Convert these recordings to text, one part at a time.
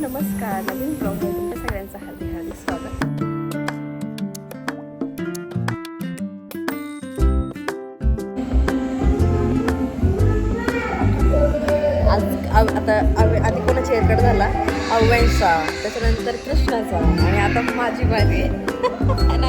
नमस्कार नवीन ब्लॉगमध्ये तुमच्या सगळ्यांचं हार्दिक हार्दिक स्वागत. आज आता आधी कोणाचा हेअरकट झाला? अव्यांचा त्याच्यानंतर कृष्णाचा आणि आता माझी बारी. आणि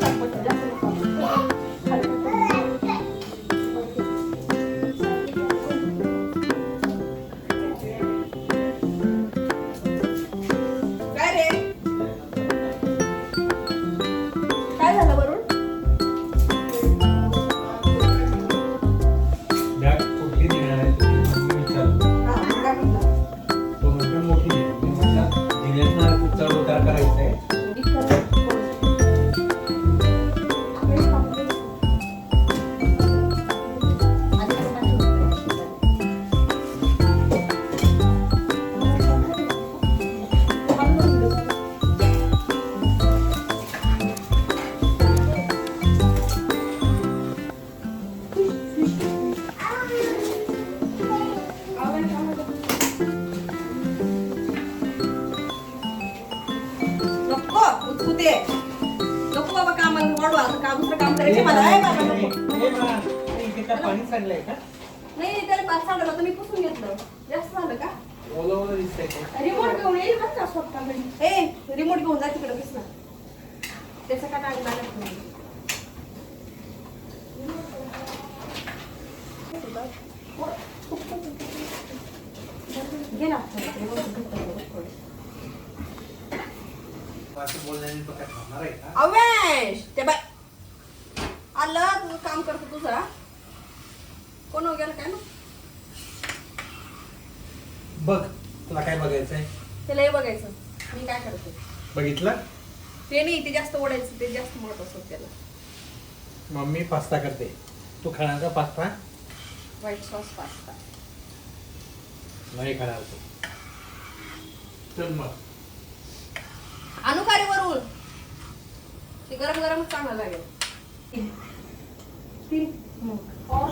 我直接 कामाला वाढू आता काम दुसरं काम करायचे. मला आहे बाबा. नको बघा, इथे काय पाणी सांडलंय का? नाही नाही त्याला पाच सांडलं तर मी पुसून घेतलं. जास्त झालं का? ओलं ओलं दिसतंय का? रिमोट घेऊन येईल बरं का स्वतः ए रिमोट घेऊन जा तिकडे त्याचं काय नाग लागत नाही. घे ना. असं बोलण्याने तो काय थांबणार आहे का? अवेश ते बाय आलं तू काम करतो तुझा कोण हो गेलं काय ना बघ तुला काय बघायचंय? त्याला हे बघायचं. मी काय करते? बघितलं? ते नाही ते जास्त ओढायचं ते जास्त मोठ असत त्याला. मम्मी पास्ता करते. तू खाणार का पास्ता? White sauce pasta. नाही खाणार तू. चल मग. आणू का रे वरून ते गरम गरमच चांगलं लागेल. तीन और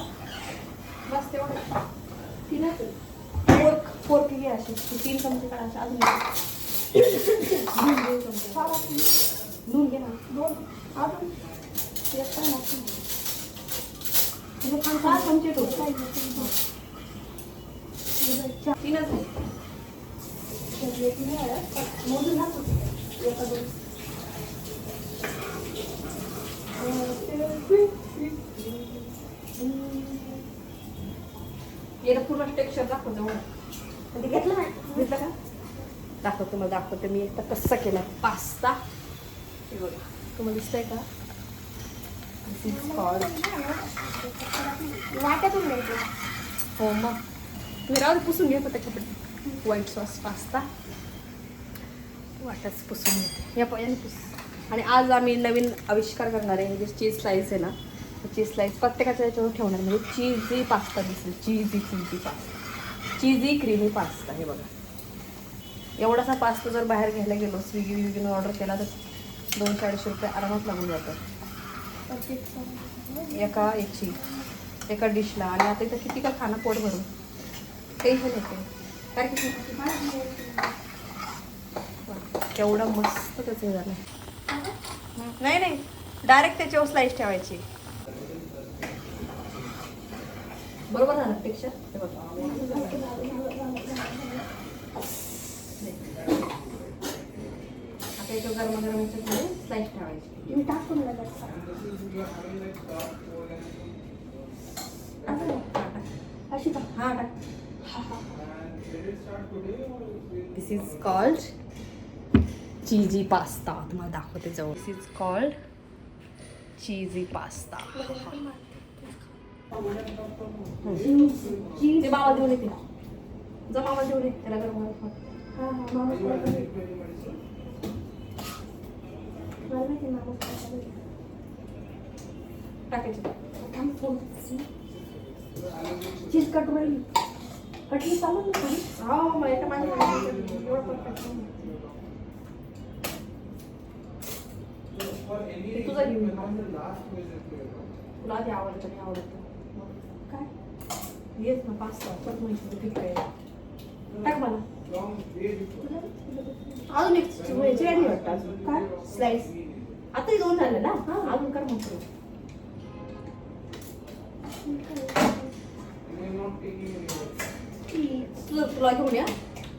बस तेवढं तीनच पोर्क पोर्क घे ती तीन चमचे काढा अजून. दोन चमचे दोन घे ना दोन अजून एक काय. म्हणजे पाच- सहा चमचे ठेव. तीनच मोजून घाल तू. एका दोन पूर्ण टेक्स्चर दाखवतो ते घेतलं ना घेतलं का? दाखवतो मला दाखवते मी एकदा कसा केला पास्ता. हे बघा. तुम्हाला दिसतंय का? हो मग. तुम्ही पुसून घ्या पण त्याच्याकडे व्हाईट सॉस पास्ता. वाटच पुसून घेते. या प- याने पुस. आणि आज आम्ही नवीन आविष्कार करणार आहे. जे चीज स्लाईस आहे ना चीज स्लाईस प्रत्येकाच्या याच्यावर ठेवणार. म्हणजे चीजी पास्ता दिसेल. Cheesy cheesy pasta cheesy creamy pasta हे बघा. एवढासा पास्ता जर बाहेर घ्यायला गेलो स्विगी विगीनं ऑर्डर केला तर दोनशे अडीचशे रुपये आरामात लागून जातात. एका याची एका डिशला आणि आता इथं किती का खाणं पोट भरून. टेन्शन येते कारण की केवढं मस्त त्याचं हे झालं. नाही नाही. डायरेक्ट त्याच्यावर स्लाईस ठेवायची. बरोबर झालं पेक्षा हे बघ. याच्यावर गरमागरम याच्यामध्ये स्लाइस ठेवायची. मी टाकून लगेच अशी का हा टाक. This is called cheesy pasta तुम्हाला दाखवते जवळ. This is called cheesy pasta ते बाबा देऊन येते जा बाबा देऊन ये. त्याला गरम. हा हा टाकायचं. चीज कट राहिली कटली चालू ना? हो मग एका माझ्या तुझं घेऊन. तुला आधी आवडतं नाही आवडतं. येत ना पास्ता परत म्हणजे ठीक आहे टाक मला अजून एक चिवळ्याची रेडी वाटतं अजून काय स्लाइस आता दोन झाले ना हा अजून कर. तुझं तुला घेऊन या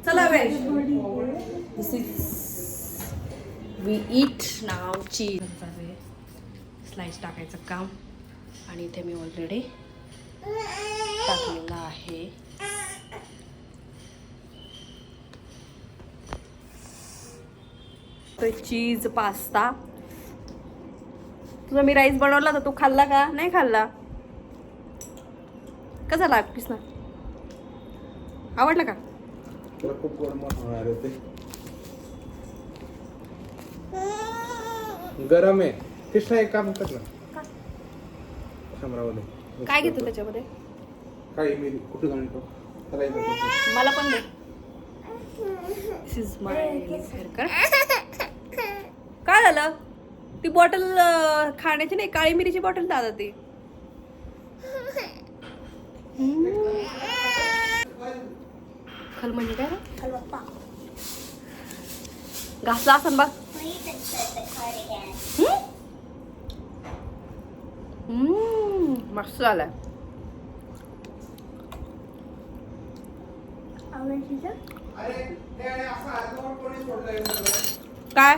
चला वेळ दिस इज वी इट नाव चीज स्लाइस टाकायचं काम. आणि इथे मी ऑलरेडी टाकलेलं आहे. चीज पास्ता तुझा मी राईस बनवला तर तू खाल्ला का? नाही खाल्ला. कसा लागतोस ना आवडला का? खूप गरम आहे. कृष्णा एक काम कर ना. काय घेतो त्याच्यामध्ये? काय मी कुठे जाऊन येतो? मला पण दे. काय झालं? ती बॉटल खाण्याची नाही काळी मिरीची बॉटल दादा ती. खल म्हणजे काय रे? घासला असं बघ. मस्त झालाय असं अर्धवट कोणी सोडलंय सगळं? काय?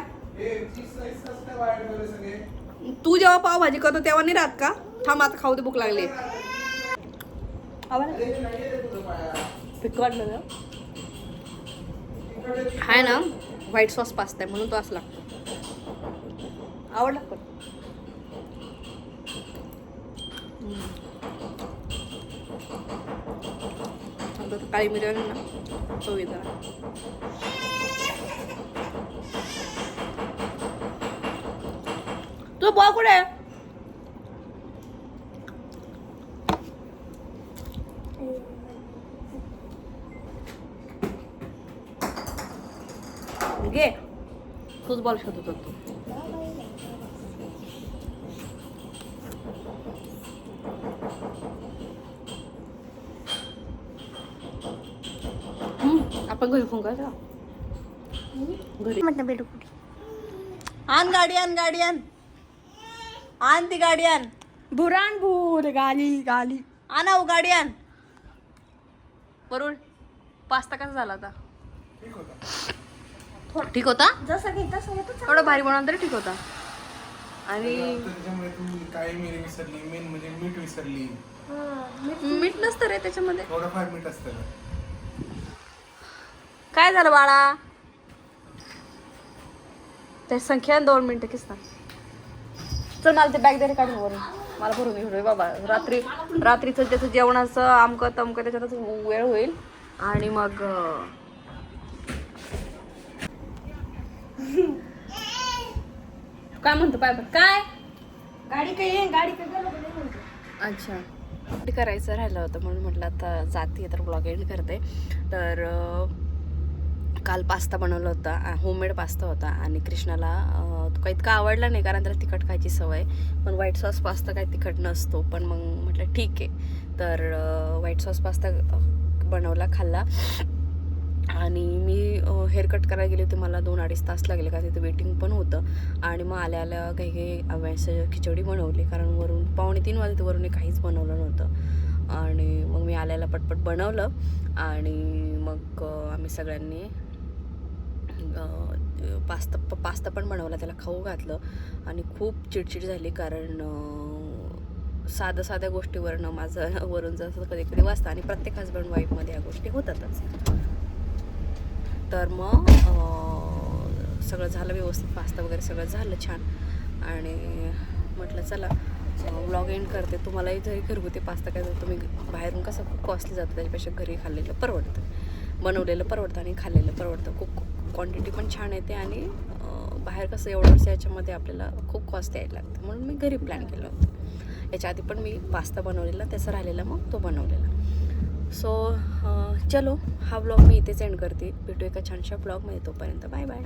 तू जेव्हा पावभाजी करतो तेव्हा नाही राहत का? थांब आता खाऊ दे भूक लागली. हे इकडे आहे ना व्हाईट सॉस पास्ता आहे म्हणून तो असं लागतो. आवडला पण हम्म. आता तो काळी मिरी आहे ना तो येतो तू बॉ कुठे आहे घे तूच बॉल शोधत होतो हम्म, आपण घरी फोन करायचा घरी. म्हटलं बेडू कुठे? आण गाडी आण गाडी आण. आण ती गाडी आण. बुरान भूर. गाली गाली. आणा हो गाडी आण. वरुण पास्ता कसा झाला होता ठीक होता. ठीक होता? जसं घे तसं एवढा भारी बनवून तरी ठीक होता. आणि त्याच्यामुळे तू काही मिरी विसरली? मेन म्हणजे मीठ विसरली. मीठ नसतं रे त्याच्यामध्ये. थोडंफार मीठ असतं. काय झालं बाळा? ते संख्या दोन मिनिटं किसना चल मला ते बॅग दे काढून वरून. मला भरून घेऊन बाबा. रात्री रात्रीचं त्याचं जेवणाचं आमकं तमकं त्याच्यातच वेळ होईल. आणि मग काय म्हणतो पाय? काय? गाडी काही आहे? गाडी काही गेलं का नाही म्हणतो. अच्छा. करायचं राहिलं होतं म्हणून म्हटलं आता जाते तर ब्लॉग एंड करते. तर काल पास्ता बनवला होता होममेड पास्ता होता आणि कृष्णाला तो काही इतका आवडला नाही कारण त्याला तिखट खायची सवय पण व्हाईट सॉस पास्ता काही तिखट नसतो पण मग म्हटलं ठीक आहे. तर व्हाईट सॉस पास्ता बनवला खाल्ला. आणि मी हेअरकट करायला गेले होते मला दोन अडीच तास लागले का तिथे वेटिंग पण होतं. आणि मग आल्या आल्या काही काही अव्यास खिचडी बनवली कारण वरून पावणे तीन वाजता वरून काहीच बनवलं नव्हतं. आणि मग मी आल्याला पटपट बनवलं. आणि मग आम्ही सगळ्यांनी पास्ता प- पास्ता पण बनवला त्याला खाऊ घातलं आणि खूप चिडचिड झाली कारण साध्या साध्या गोष्टीवरनं माझं वरून जसं कधी कधी वाचतं आणि प्रत्येक हजबंड वाईफमध्ये या गोष्टी होतातच. तर मग सगळं झालं व्यवस्थित पास्ता वगैरे सगळं झालं छान. आणि म्हटलं चला व्लॉग एंड करते. तुम्हालाही जरी घरगुती पास्ता काय तुम्ही बाहेरून कसं खूप कॉस्टली जातं त्याच्यापेक्षा घरी खाल्लेलं परवडतं. बनवलेलं परवडतं आणि खाल्लेलं परवडतं. खूप क्वांटिटी पण छान येते आणि बाहेर कसं एवढं याच्यामध्ये आपल्याला खूप कॉस्ट यायला लागतं. म्हणून मी घरी प्लॅन केलं होतं. याच्या आधी पण मी पास्ता बनवलेला त्याचा राहिलेला मग तो बनवलेला. सो चलो हा ब्लॉग मी इथेच एंड करते. भेटू एका छानशा ब्लॉगमध्ये तोपर्यंत. Bye bye